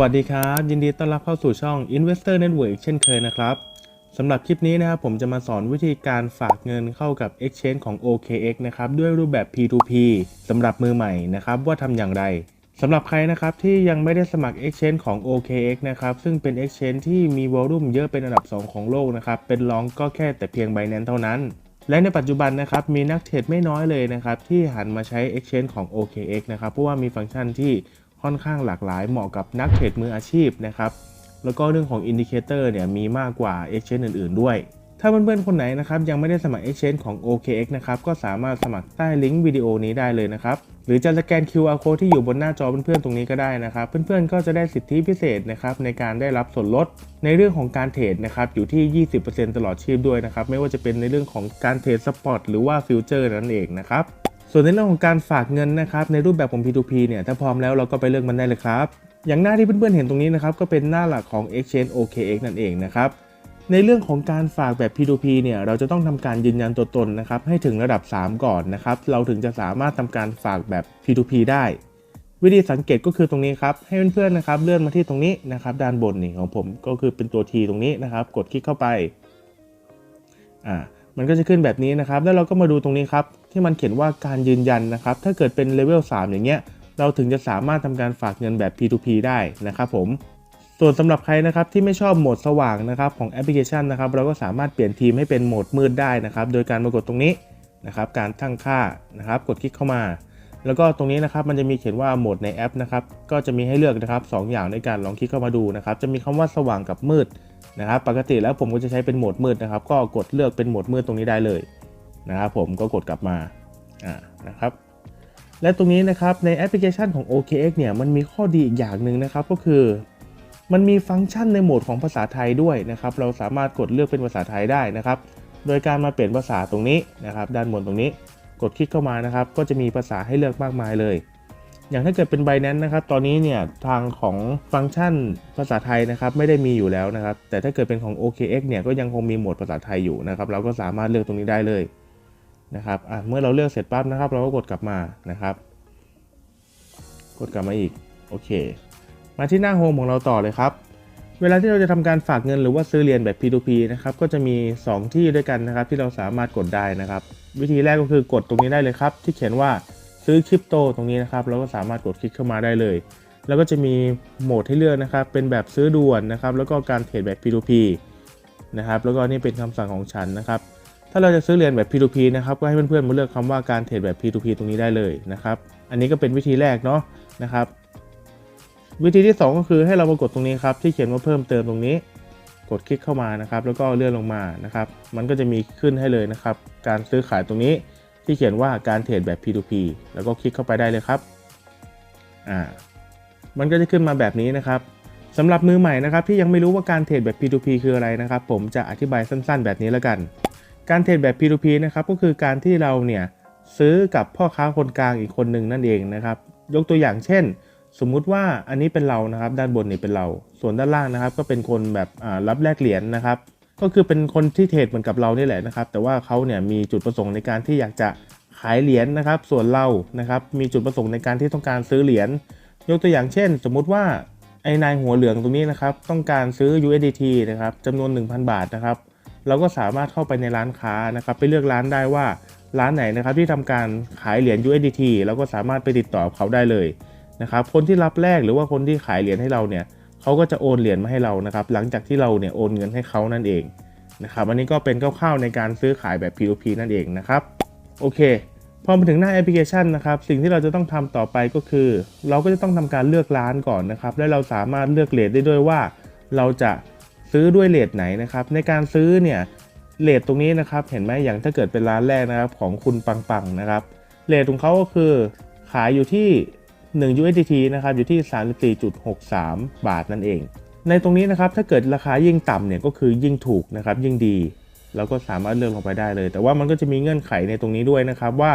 วัสดีครับ ยินดีต้อนรับเข้าสู่ช่อง Investor Network อีกเช่นเคยนะครับสำหรับคลิปนี้นะครับผมจะมาสอนวิธีการฝากเงินเข้ากับ Exchange ของ OKX นะครับด้วยรูปแบบ P2P สำหรับมือใหม่นะครับว่าทำอย่างไรสำหรับใครนะครับที่ยังไม่ได้สมัคร Exchange ของ OKX นะครับซึ่งเป็น Exchange ที่มีวอลุ่มเยอะเป็นอันดับ 2 ของโลกนะครับเป็นรองก็แค่แต่เพียง Binance เท่านั้น และในปัจจุบันนะครับมีนักเทรดไม่น้อยเลยนะครับที่หันมาใช้ Exchange ของ OKX นะครับเพราะว่ามีฟังก์ชันที่ ค่อนข้างหลากหลายเหมาะกับนักเทรดมืออาชีพนะครับแล้วก็เรื่องของอินดิเคเตอร์เนี่ยมีมากกว่า Exchange อื่น ๆ ด้วย ถ้าเพื่อนๆ คนไหนนะครับยังไม่ได้สมัคร Exchange ของ OKX นะครับก็สามารถสมัครใต้ลิงก์วิดีโอนี้ได้เลยนะครับ หรือจะสแกน QR code ที่อยู่บนหน้าจอเพื่อนๆ ตรงนี้ก็ได้นะครับ เพื่อนๆ ก็จะได้สิทธิพิเศษนะครับในการได้รับส่วนลด ในเรื่องของการเทรดนะครับอยู่ที่ 20%ตลอดชีพด้วยนะครับไม่ว่าจะเป็นในเรื่องของการเทรดสปอตหรือว่าฟิวเจอร์นั่นเองนะครับ ส่วนในเรื่องของการฝากเงินนะครับในรูปแบบของ P2P เนี่ยถ้าพร้อมแล้วเราก็ไปเลือกมันได้เลยครับ อย่างหน้าที่เพื่อนๆเห็นตรงนี้นะครับก็เป็นหน้าหลักของ Exchange OKX นั่นเองนะครับในเรื่องของการฝากแบบ P2P เนี่ยเราจะต้องทำการยืนยันตัวตนนะครับให้ถึงระดับ 3 ก่อนนะครับเราถึงจะสามารถทำการฝากแบบ P2P ได้ วิธีสังเกตก็คือตรงนี้ครับให้เพื่อนๆนะครับเลื่อนมาที่ตรงนี้นะครับด้านบนนี่ของผมก็คือเป็นตัว T ตรงนี้นะครับกดคลิกเข้าไปอ่ามันก็จะขึ้นแบบนี้นะครับ แล้วเราก็มาดูตรงนี้ครับ ที่มันเขียนว่าการยืนยันนะครับ ถ้าเกิดเป็นเลเวล3อย่างเงี้ย เราถึงจะสามารถทำการฝากเงินแบบ P2P ได้นะครับผม ส่วนสำหรับใครนะครับที่ไม่ชอบโหมดสว่างนะครับของแอปพลิเคชันนะครับ เราก็สามารถเปลี่ยนทีมให้เป็นโหมดมืดได้นะครับ โดยการมากดตรงนี้นะครับ การตั้งค่านะครับ กดคลิกเข้ามา แล้วก็ตรงนี้นะครับมันจะมีเขียนว่าโหมดในแอปนะครับ ก็จะมีให้เลือกนะครับสองอย่างในการลองคลิกเข้ามาดูนะครับ จะมีคำว่าสว่างกับมืดนะครับ ปกติแล้วผมก็จะใช้เป็นโหมดมืดนะครับ ก็กดเลือกเป็นโหมดมืดตรงนี้ได้เลย นะครับผมก็กดกลับมาอ่านะครับและตรงนี้นะครับในแอปพลิเคชันของ OKX เนี่ยมันมีข้อดีอีกอย่างหนึ่งนะครับก็คือ มันมีฟังก์ชันในโหมดของภาษาไทยด้วยนะครับเราสามารถกดเลือกเป็นภาษาไทยได้นะครับ โดยการมาเปลี่ยนภาษาตรงนี้นะครับ ด้านบนตรงนี้กดคลิกเข้ามานะครับ ก็จะมีภาษาให้เลือกมากมายเลย อย่างถ้าเกิดเป็น b บ n a n c e นะครับ ตอนนี้เนี่ยทางของฟังก์ชันภาษาไทยนะครับไม่ได้มีอยู่แล้วนะครับ แต่ถ้าเกิดเป็นของ OKX เนี่ยก็ยังคงมีโหมดภาษาไทยอยู่นะครับ เราก็สามารถเลือกตรงนี้ได้เลย นะครับอะเมื่อเราเลือกเสร็จปั๊บนะครับ เราก็กดกลับมานะครับ กดกลับมาอีกโอเค มาที่หน้าโฮมของเราต่อเลยครับ เวลาที่เราจะทำการฝากเงินหรือว่าซื้อเหรียญแบบ P2P นะครับก็จะมี 2 ที่ด้วยกันนะครับ ที่เราสามารถกดได้นะครับ วิธีแรกก็คือกดตรงนี้ได้เลยครับ ที่เขียนว่าซื้อคริปโตตรงนี้นะครับเราก็สามารถกดคลิกเข้ามาได้เลย แล้วก็จะมีโหมดให้เลือกนะครับ เป็นแบบซื้อด่วนนะครับ แล้วก็การเทรดแบบ P2P นะครับแล้วก็นี่เป็นคำสั่งของฉันนะครับ ถ้าเราจะซื้อเหรียญแบบ P2P นะครับก็ให้เพื่อนๆมาเลือกคำว่าการเทรดแบบ P2P ตรงนี้ได้เลยนะครับอันนี้ก็เป็นวิธีแรกเนาะนะครับวิธีที่ 2 ก็คือให้เรามากดตรงนี้ครับที่เขียนว่าเพิ่มเติมตรงนี้ กดคลิกเข้ามานะครับ แล้วก็เลื่อนลงมานะครับ มันก็จะมีขึ้นให้เลยนะครับ การซื้อขายตรงนี้ที่เขียนว่าการเทรดแบบ P2P แล้วก็คลิกเข้าไปได้เลยครับอ่ามันก็จะขึ้นมาแบบนี้นะครับสำหรับมือใหม่นะครับที่ยังไม่รู้ว่าการเทรดแบบ P2P คืออะไรนะครับ ผมจะอธิบายสั้น ๆ แบบนี้แล้วกัน การเทรดแบบ P2P นะครับก็คือการที่เราเนี่ยซื้อกับพ่อค้าคนกลางอีกคนหนึ่งนั่นเองนะครับ ยกตัวอย่างเช่น สมมุติว่าอันนี้เป็นเรานะครับ ด้านบนนี่เป็นเรา ส่วนด้านล่างนะครับ ก็เป็นคนแบบรับแลกเหรียญนะครับ ก็คือเป็นคนที่เทรดเหมือนกับเรานี่แหละนะครับ แต่ว่าเขาเนี่ยมีจุดประสงค์ในการที่อยากจะขายเหรียญนะครับ ส่วนเรานะครับมีจุดประสงค์ในการที่ต้องการซื้อเหรียญยกตัวอย่างเช่น สมมุติว่าไอ้นายหัวเหลืองตรงนี้นะครับ ต้องการซื้อ USDT นะครับจำนวน 1,000 บาทนะครับ เราก็สามารถเข้าไปในร้านค้านะครับไปเลือกร้านได้ว่าร้านไหนนะครับที่ทำการขายเหรียญ USDT แล้วก็สามารถไปติดต่อเขาได้เลยนะครับคนที่รับแลกหรือว่าคนที่ขายเหรียญให้เราเนี่ยเขาก็จะโอนเหรียญมาให้เรานะครับหลังจากที่เราเนี่ยโอนเงินให้เขานั่นเองนะครับอันนี้ก็เป็นคร่าวๆในการซื้อขายแบบ P2P นั่นเองนะครับโอเคพอมาถึงหน้าแอปพลิเคชันนะครับสิ่งที่เราจะต้องทำต่อไปก็คือ เราก็จะต้องทำการเลือกร้านก่อนนะครับและเราสามารถเลือกเลทได้ด้วยว่า เราจะ ซื้อด้วยเลทไหนนะครับในการซื้อเนี่ยเลทตรงนี้นะครับเห็นไหมอย่างถ้าเกิดเป็นร้านแรกนะครับของคุณปังปังนะครับเลทของเขาก็คือขายอยู่ที่1 USDT นะครับอยู่ที่ 34.63 บาทนั่นเอง ในตรงนี้นะครับถ้าเกิดราคายิ่งต่ำเนี่ยก็คือยิ่งถูกนะครับยิ่งดีเราก็สามารถเลือกลงไปได้เลย แต่ว่ามันก็จะมีเงื่อนไขในตรงนี้ด้วยนะครับว่า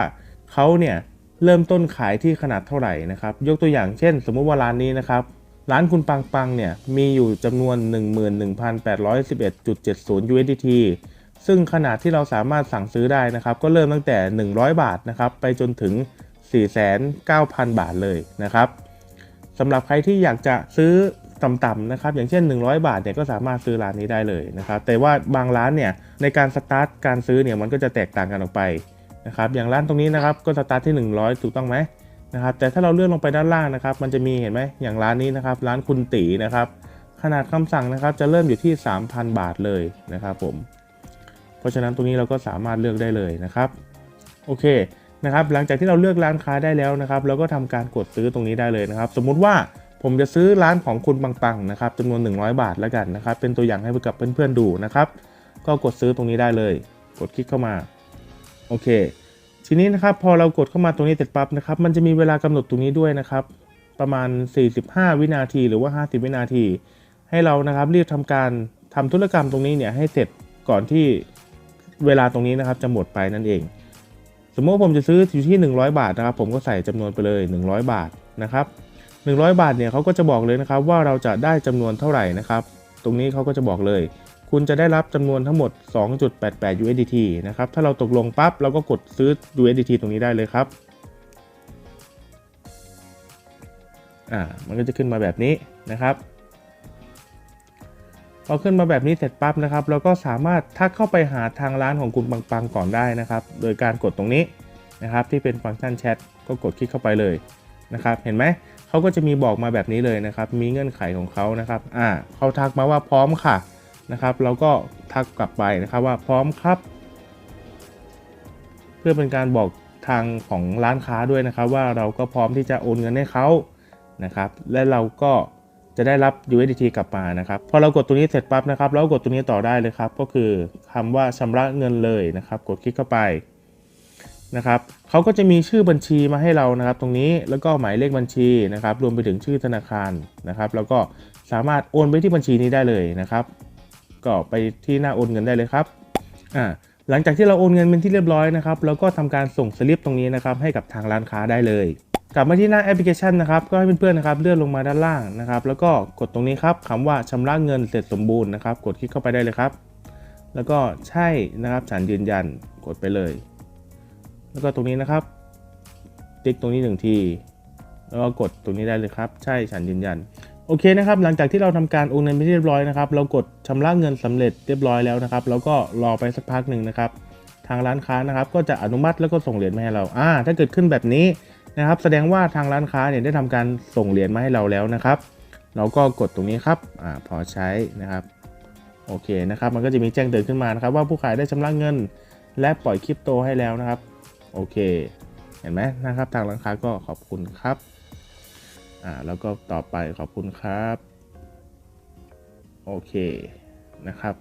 เขาเนี่ยเริ่มต้นขายที่ขนาดเท่าไหร่นะครับยกตัวอย่างเช่น สมมุติว่าร้านนี้นะครับ ร้านคุณปังปังเนี่ยมีอยู่จำนวน 11,811.70 USDT ซึ่งขนาดที่เราสามารถสั่งซื้อได้นะครับ ก็เริ่มตั้งแต่ 100 บาทนะครับ ไปจนถึง 4,900,000 บาทเลยนะครับสำหรับใครที่อยากจะซื้อต่ำๆนะครับ อย่างเช่น 100 บาทเนี่ยก็สามารถซื้อร้านนี้ได้เลยนะครับ แต่ว่าบางร้านเนี่ยในการสตาร์ทการซื้อเนี่ยมันก็จะแตกต่างกันออกไปนะครับ อย่างร้านตรงนี้นะครับก็สตาร์ทที่ 100 ถูกต้องไหม นะครับแต่ถ้าเราเลื่อนลงไปด้านล่างนะครับ มันจะมีเห็นไหมอย่างร้านนี้นะครับ ร้านคุณตีนะครับ ขนาดคำสั่งนะครับ จะเริ่มอยู่ที่ 3,000 บาทเลยนะครับผม เพราะฉะนั้นตรงนี้เราก็สามารถเลือกได้เลยนะครับโอเคนะครับ หลังจากที่เราเลือกร้านค้าได้แล้วนะครับ เราก็ทำการกดซื้อตรงนี้ได้เลยนะครับ สมมุติว่าผมจะซื้อร้านของคุณปังๆนะครับจำนวน 100 บาทแล้วกันนะครับ เป็นตัวอย่างให้กับเพื่อนๆดูนะครับ ก็กดซื้อตรงนี้ได้เลย กดคลิกเข้ามาโอเค ทีนี้นะครับพอเรากดเข้ามาตรงนี้เสร็จปั๊บนะครับ มันจะมีเวลากำหนดตรงนี้ด้วยนะครับ ประมาณ 45 วินาทีหรือว่า 50 วินาที ให้เรานะครับรีบทำการทำธุรกรรมตรงนี้เนี่ยให้เสร็จก่อนที่เวลาตรงนี้นะครับจะหมดไปนั่นเอง สมมติผมจะซื้ออยู่ที่ 100 บาทนะครับ ผมก็ใส่จำนวนไปเลย 100 บาทนะครับ 100 บาทเนี่ยเขาก็จะบอกเลยนะครับว่าเราจะได้จำนวนเท่าไหร่นะครับ ตรงนี้เขาก็จะบอกเลย คุณจะได้รับจำนวนทั้งหมด 2.88 USDT นะครับ ถ้าเราตกลงปั๊บเราก็กดซื้อ USDT ตรงนี้ได้เลยครับ อ่า มันก็จะขึ้นมาแบบนี้นะครับ พอขึ้นมาแบบนี้เสร็จปั๊บนะครับ เราก็สามารถทักเข้าไปหาทางร้านของคุณปังๆก่อนได้นะครับ โดยการกดตรงนี้นะครับ ที่เป็นฟังก์ชันแชทก็กดคลิกเข้าไปเลยนะครับ เห็นไหมเขาก็จะมีบอกมาแบบนี้เลยนะครับ มีเงื่อนไขของเขานะครับ อ่าเขาทักมาว่าพร้อมค่ะ นะครับ เราก็ทักกลับไปนะครับว่าพร้อมครับ เพื่อเป็นการบอกทางของร้านค้าด้วยนะครับ ว่าเราก็พร้อมที่จะโอนเงินให้เขานะครับ และเราก็จะได้รับ USDT กลับมานะครับพอเรากดตรงนี้เสร็จปั๊บนะครับเราก็กดตรงนี้ต่อได้เลยครับ ก็คือคำว่าชำระเงินเลยนะครับ กดคลิกเข้าไปนะครับเขาก็จะมีชื่อบัญชีมาให้เรานะครับ ตรงนี้แล้วก็หมายเลขบัญชีนะครับ รวมไปถึงชื่อธนาคารนะครับ แล้วก็สามารถโอนไปที่บัญชีนี้ได้เลยนะครับ ก็ไปที่หน้าโอนเงินได้เลยครับอ่าหลังจากที่เราโอนเงินเป็นที่เรียบร้อยนะครับเราก็ทำการส่งสลิปตรงนี้นะครับให้กับทางร้านค้าได้เลย กลับมาที่หน้าแอปพลิเคชันนะครับก็ให้เพื่อนๆนะครับเลื่อนลงมาด้านล่างนะครับแล้วก็กดตรงนี้ครับคำว่าชำระเงินเสร็จสมบูรณ์นะครับ กดคลิกเข้าไปได้เลยครับ แล้วก็ใช่นะครับฉันยืนยันกดไปเลย แล้วก็ตรงนี้นะครับ ติ๊กตรงนี้หนึ่งทีแล้วก็กดตรงนี้ได้เลยครับ ใช่ฉันยืนยัน โอเคนะครับหลังจากที่เราทำการโอนเงินไปเรียบร้อยนะครับเรากดชำระเงินสำเร็จเรียบร้อยแล้วนะครับแล้วก็รอไปสักพักหนึ่งนะครับทางร้านค้านะครับก็จะอนุมัติแล้วก็ส่งเหรียญมาให้เราอ่าถ้าเกิดขึ้นแบบนี้นะครับ แสดงว่าทางร้านค้าเนี่ยได้ทำการส่งเหรียญมาให้เราแล้วนะครับ เราก็กดตรงนี้ครับอ่าพอใช้นะครับโอเคนะครับมันก็จะมีแจ้งเตือนขึ้นมานะครับ ว่าผู้ขายได้ชำระเงิน และปล่อยคริปโตให้แล้วนะครับโอเค เห็นไหมนะครับ ทางร้านค้าก็ขอบคุณครับ อ่าแล้วก็ต่อไปขอบคุณครับ โอเคนะครับ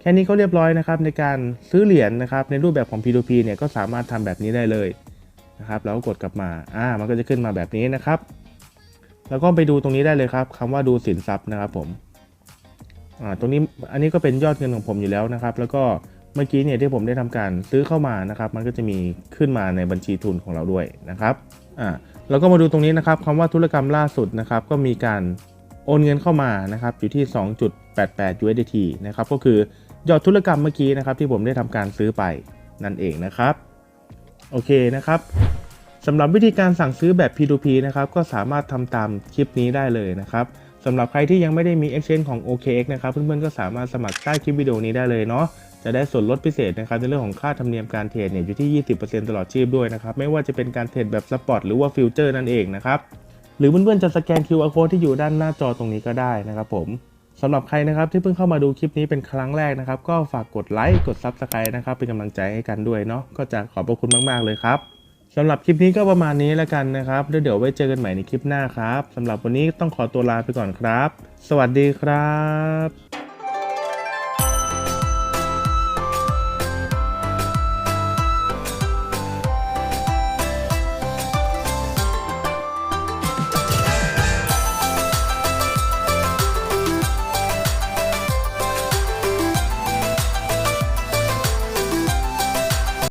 แค่นี้ก็เรียบร้อยนะครับในการซื้อเหรียญนะครับ ในรูปแบบของ P2P เนี่ยก็สามารถทำแบบนี้ได้เลยนะครับแล้วก็กดกลับมาอ่ามันก็จะขึ้นมาแบบนี้นะครับ แล้วก็ไปดูตรงนี้ได้เลยครับคำว่าดูสินทรัพย์นะครับผมอ่าตรงนี้อันนี้ก็เป็นยอดเงินของผมอยู่แล้วนะครับ แล้วก็เมื่อกี้เนี่ยที่ผมได้ทำการซื้อเข้ามานะครับ มันก็จะมีขึ้นมาในบัญชีทุนของเราด้วยนะครับ อ่าแล้วก็มาดูตรงนี้นะครับคำว่าธุรกรรมล่าสุดนะครับก็มีการโอนเงินเข้ามานะครับอยู่ที่ 2.88 USDT นะครับก็คือยอดธุรกรรมเมื่อกี้นะครับที่ผมได้ทำการซื้อไปนั่นเองนะครับโอเคนะครับสำหรับวิธีการสั่งซื้อแบบ P2P นะครับก็สามารถทำตามคลิปนี้ได้เลยนะครับสำหรับใครที่ยังไม่ได้มี Exchange ของ OKX นะครับเพื่อนๆก็สามารถสมัครใต้คลิปวิดีโอนี้ได้เลยเนาะ จะได้ส่วนลดพิเศษนะครับในเรื่องของค่าธรรมเนียมการเทรดเนี่ยอยู่ที่ 20%ตลอดชีพด้วยนะครับไม่ว่าจะเป็นการเทรดแบบสปอตหรือว่าฟิวเจอร์นั่นเองนะครับหรือเพื่อนๆจะสแกน QR code ที่อยู่ด้านหน้าจอตรงนี้ก็ได้นะครับผมสำหรับใครนะครับที่เพิ่งเข้ามาดูคลิปนี้เป็นครั้งแรกนะครับ ก็ฝากกดไลค์กด Subscribe นะครับเป็นกำลังใจให้กันด้วยเนาะก็จะขอบพระคุณมากๆเลยครับสำหรับคลิปนี้ก็ประมาณนี้แล้วกันนะครับแล้วเดี๋ยวไว้เจอกันใหม่ในคลิปหน้าครับสำหรับวันนี้ต้องขอตัวลาไปก่อนครับ สวัสดีครับ